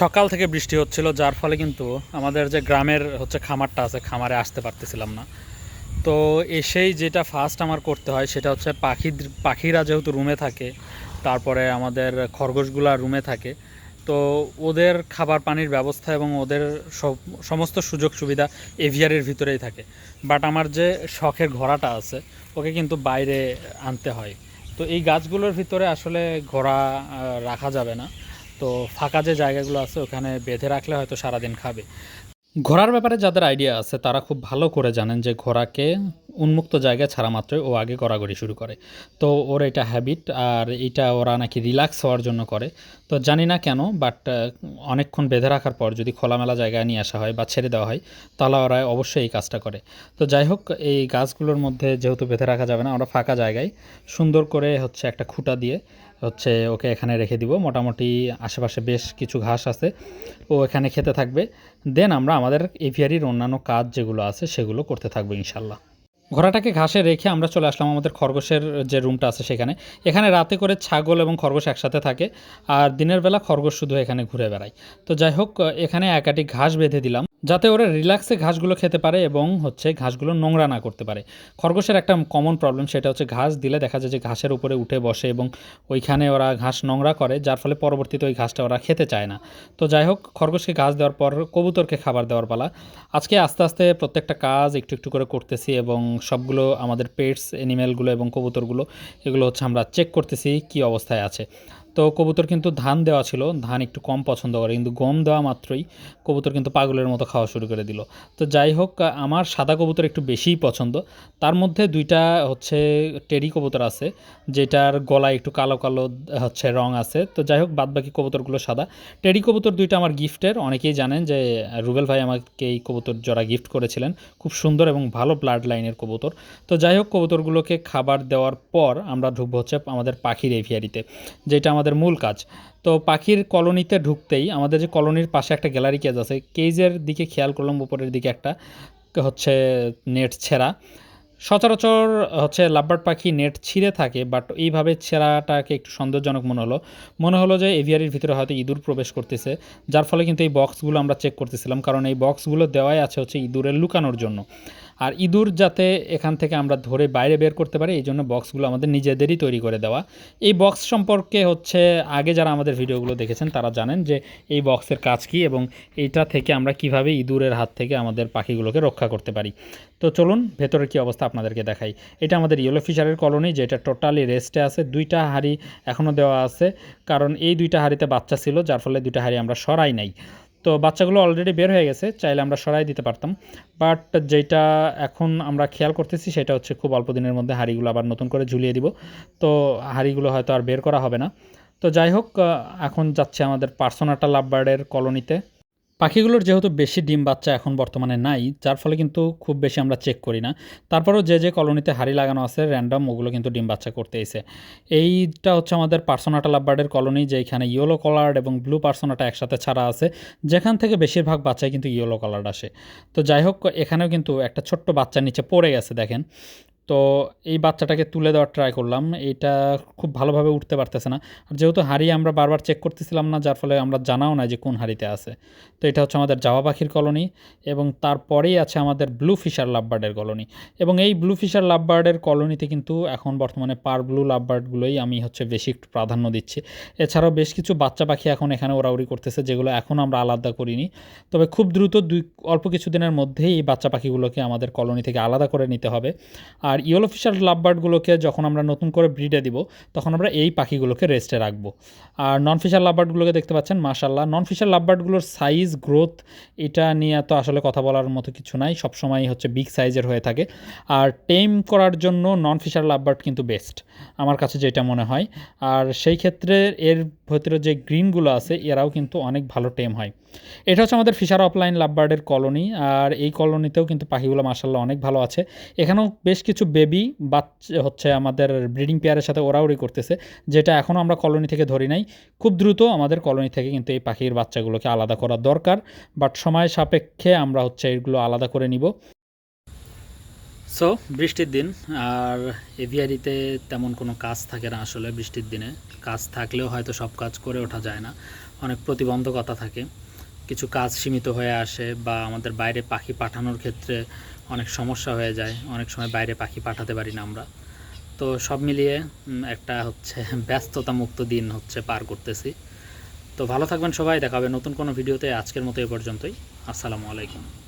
সকাল থেকে বৃষ্টি হচ্ছিল, যার ফলে কিন্তু আমাদের যে গ্রামের হচ্ছে খামারটা আছে, খামারে আসতে পারতেছিলাম না। তো এসেই যেটা ফার্স্ট আমার করতে হয়, সেটা হচ্ছে পাখি পাখিরা যেহেতু রুমে থাকে, তারপরে আমাদের খরগোশগুলা রুমে থাকে, তো ওদের খাবার পানির ব্যবস্থা এবং ওদের সমস্ত সুযোগ সুবিধা এভিয়ারের ভিতরেই থাকে। বাট আমার যে শখের ঘোড়াটা আছে, ওকে কিন্তু বাইরে আনতে হয়। তো এই গাছগুলোর ভিতরে আসলে ঘোড়া রাখা যাবে না। তো ফাঁকা যে জায়গাগুলো আছে, ওখানে বেঁধে রাখলে হয়তো সারাদিন খাবে। ঘোড়ার ব্যাপারে যাদের আইডিয়া আছে, তারা খুব ভালো করে জানেন যে ঘোড়াকে উন্মুক্ত জায়গায় ছাড়া মাত্রই ও আগে গড়াগড়ি শুরু করে। তো ওর এটা হ্যাবিট আর এটা ওরা নাকি রিল্যাক্স হওয়ার জন্য করে। তো জানি না কেন বাট অনেকক্ষণ বেঁধে রাখার পর যদি খোলামেলা জায়গায় নিয়ে আসা হয় বা ছেড়ে দেওয়া হয়, তাহলে ওরা অবশ্যই এই কাজটা করে। তো যাই হোক, এই গাছগুলোর মধ্যে যেহেতু বেঁধে রাখা যাবে না ওরা ফাঁকা জায়গায় সুন্দর করে হচ্ছে একটা খুঁটা দিয়ে হচ্ছে ওকে এখানে রেখে দিব। মোটামুটি আশেপাশে বেশ কিছু ঘাস আছে, ও এখানে খেতে থাকবে। দেন আমরা আমাদের এভিয়ারির অন্যান্য কাজ যেগুলো আছে সেগুলো করতে থাকব ইনশাল্লাহ। ঘোড়াটাকে ঘাসে রেখে আমরা চলে আসলাম আমাদের খরগোশের যে রুমটা আছে সেখানে। এখানে রাতে করে ছাগল এবং খরগোশ একসাথে থাকে আর দিনের বেলা খরগোশ শুধু এখানে ঘুরে বেড়ায়। তো যাই হোক, এখানে একাটি ঘাস বেঁধে দিলাম যাতে ওরা রিল্যাক্সে ঘাসগুলো খেতে পারে এবং হচ্ছে ঘাসগুলো নোংরা না করতে পারে। খরগোশের একটা কমন প্রবলেম সেটা হচ্ছে ঘাস দিলে দেখা যায় যে ঘাসের উপরে উঠে বসে এবং ওইখানে ওরা ঘাস নোংরা করে, যার ফলে পরবর্তীতে ওই ঘাসটা ওরা খেতে চায় না। তো যাই হোক, খরগোশকে ঘাস দেওয়ার পর কবুতরকে খাবার দেওয়ার পালা। আজকে আস্তে আস্তে প্রত্যেকটা কাজ একটু একটু করে করতেছি এবং সবগুলো আমাদের পেটস অ্যানিম্যালগুলো এবং কবুতরগুলো এগুলো হচ্ছে আমরা চেক করতেছি কি অবস্থায় আছে। তো কবুতর কিন্তু ধান দেওয়া ছিল, ধান একটু কম পছন্দ করে, কিন্তু গম দেওয়া মাত্রই কবুতর কিন্তু পাগলের মতো খাওয়া শুরু করে দিল। তো যাই হোক, আমার সাদা কবুতর একটু বেশিই পছন্দ। তার মধ্যে দুইটা হচ্ছে টেরি কবুতর আছে, যেটার গলায় একটু কালো কালো, হচ্ছে রং আছে। তো যাই হোক, বাদবাকি কবুতরগুলো সাদা। টেরি কবুতর দুইটা আমার গিফটের, অনেকেই জানেন যে রুবেল ভাই আমাকে এই কবুতর জোড়া গিফট করেছিলেন। খুব সুন্দর এবং ভালো ব্লাড লাইনের কবুতর। তো যাই হোক, কবুতরগুলোকে খাবার দেওয়ার পর আমরা ঢুকবো হচ্ছে আমাদের পাখির এভিয়ারিতে যেটা আমাদের মূল কাজ। তো পাখির কলোনিতে ঢুকতেই আমাদের যে কলোনির পাশে একটা গ্যালারি কেজ আছে, কেজের দিকে খেয়াল করলাম, উপরের দিকে একটা হচ্ছে নেট ছেঁড়া। সচরাচর, হচ্ছে লাভবার্ড পাখি নেট ছিঁড়ে থাকে, বাট এইভাবে ছেঁড়াটাকে একটু সন্দেহজনক মনে হলো। মনে হলো যে এভিয়ারির ভিতরে হয়তো ইঁদুর প্রবেশ করতেছে, যার ফলে কিন্তু এই বক্সগুলো আমরা চেক করতেছিলাম, কারণ এই বক্সগুলো দেওয়াই আছে হচ্ছে ইঁদুরের লুকানোর জন্য। আর ইঁদুর যাতে এখান থেকে আমরা ধরে বাইরে বের করতে পারি, এই জন্য বক্সগুলো আমাদের নিজেদেরই তৈরি করে দেওয়া। এই বক্স সম্পর্কে হচ্ছে, আগে যারা আমাদের ভিডিওগুলো দেখেছেন তারা জানেন যে এই বক্সের কাজ কী এবং এইটা থেকে আমরা কীভাবে ইঁদুরের হাত থেকে আমাদের পাখিগুলোকে রক্ষা করতে পারি। তো চলুন, ভেতরের কী অবস্থা আপনাদেরকে দেখাই। এটা আমাদের ইয়েলো ফিশারের কলোনি, যেটা টোটালি রেস্টে আছে। দুইটা হাঁড়ি এখনও দেওয়া আছে, কারণ এই দুইটা হাঁড়িতে বাচ্চা ছিল, যার ফলে দুইটা হাঁড়ি আমরা সরাই নাই। তো বাচ্চাগুলো অলরেডি বের হয়ে গেছে, চাইলে আমরা সরাই দিতে পারতাম। বাট যেটা এখন আমরা খেয়াল করতেছি, সেটা হচ্ছে খুব অল্প দিনের মধ্যে হাঁড়িগুলো আবার নতুন করে ঝুলিয়ে দিব। তো হাঁড়িগুলো হয়তো আর বের করা হবে না। তো যাই হোক এখন যাচ্ছে আমাদের পার্সোনাটা লাভবার্ডের কলোনিতে পাখিগুলোর যেহেতু বেশি ডিম বাচ্চা এখন বর্তমানে নাই, যার ফলে কিন্তু খুব বেশি আমরা চেক করি না। তারপরেও যে যে কলোনিতে হাড়ি লাগানো আছে র্যান্ডম ওগুলো কিন্তু ডিম বাচ্চা করতে এসে। এইটা হচ্ছে আমাদের পার্সোনাটা লাভবার্ডের কলোনি যেখানে ইয়েলো কালার্ড এবং ব্লু পার্সোনাটা একসাথে ছাড়া আছে। যেখান থেকে বেশিরভাগ বাচ্চাই কিন্তু ইয়েলো কালার্ড আসে। তো যাই হোক, এখানেও কিন্তু একটা ছোট্ট বাচ্চা নিচে পড়ে গেছে, দেখেন। তো এই বাচ্চাটাকে তুলে দেওয়ার ট্রাই করলাম। এটা খুব ভালোভাবে উঠতে পারতেছে না। আর যেহেতু হাড়ি আমরা বারবার চেক করতেছিলাম না, যার ফলে আমরা জানাও না যে কোন হাড়িতে আছে। তো এটা হচ্ছে আমাদের জাওয়া পাখির কলোনি এবং তারপরেই আছে আমাদের ব্লু ফিশার লাভবার্ডের কলোনি। এবং এই ব্লু ফিশার লাভবার্ডের কলোনিতে কিন্তু এখন বর্তমানে পার ব্লু লাভবার্ডগুলোই আমি হচ্ছে বেশি একটু প্রাধান্য দিচ্ছি। এছাড়াও বেশ কিছু বাচ্চা পাখি এখন এখানে ওরাউরি করতেছে, যেগুলো এখন আমরা আলাদা করিনি। তবে খুব দ্রুত দুই, অল্প কিছু দিনের মধ্যেই এই বাচ্চা পাখিগুলোকে আমাদের কলোনি থেকে আলাদা করে নিতে হবে। আর ইয়েলো ফিশার লাভবার্ডগুলোকে যখন আমরা নতুন করে ব্রিডে দিব, তখন আমরা এই পাখিগুলোকে রেস্টে রাখব। আর নন ফিশার লাভবার্ডগুলোকে দেখতে পাচ্ছেন? মাশাল্লাহ নন ফিশার লাভবার্ডগুলোর সাইজ গ্রোথ এটা নিয়ে তো আসলে কথা বলার মতো কিছু নাই। সবসময় হচ্ছে বিগ সাইজের হয়ে থাকে। আর টেম করার জন্য নন ফিশার লাভবার্ড কিন্তু বেস্ট আমার কাছে যেটা মনে হয়। আর সেই ক্ষেত্রে এর ভেতরে যে গ্রিনগুলো আছে, এরাও কিন্তু অনেক ভালো টেম হয়। এটা হচ্ছে আমাদের ফিশার অফলাইন লাভবার্ডের কলোনি আর এই কলোনিতেও কিন্তু পাখিগুলো মাসাল্লাহ অনেক ভালো আছে। এখানেও বেশ কিছু বেবি বাচ্চা হচ্ছে আমাদের ব্রিডিং পেয়ারের সাথে ওরাউরি করতেছে, যেটা এখনও আমরা কলোনি থেকে ধরি নাই। খুব দ্রুত আমাদের কলোনি থেকে কিন্তু এই পাখির বাচ্চাগুলোকে আলাদা করা দরকার বাট সময় সাপেক্ষে আমরা হচ্ছে এগুলো আলাদা করে নিব। সো বৃষ্টির দিন, আর এভিয়ারিতে তেমন কোনো কাজ থাকে না আসলে বৃষ্টির দিনে। কাজ থাকলেও হয়তো সব কাজ করে ওঠা যায় না। অনেক প্রতিবন্ধকতা থাকে। কিছু কাজ সীমিত হয়ে আসে বা আমাদের বাইরে পাখি পাঠানোর ক্ষেত্রে অনেক সমস্যা হয়ে যায়। অনেক সময় বাইরে পাখি পাঠাতে পারি না আমরা। তো সব মিলিয়ে একটা হচ্ছে ব্যস্ততা মুক্ত দিন হচ্ছে পার করতেছি। তো ভালো থাকবেন সবাই দেখাবে নতুন কোনো ভিডিওতে। আজকের মতো এ পর্যন্তই। আসসালামু আলাইকুম।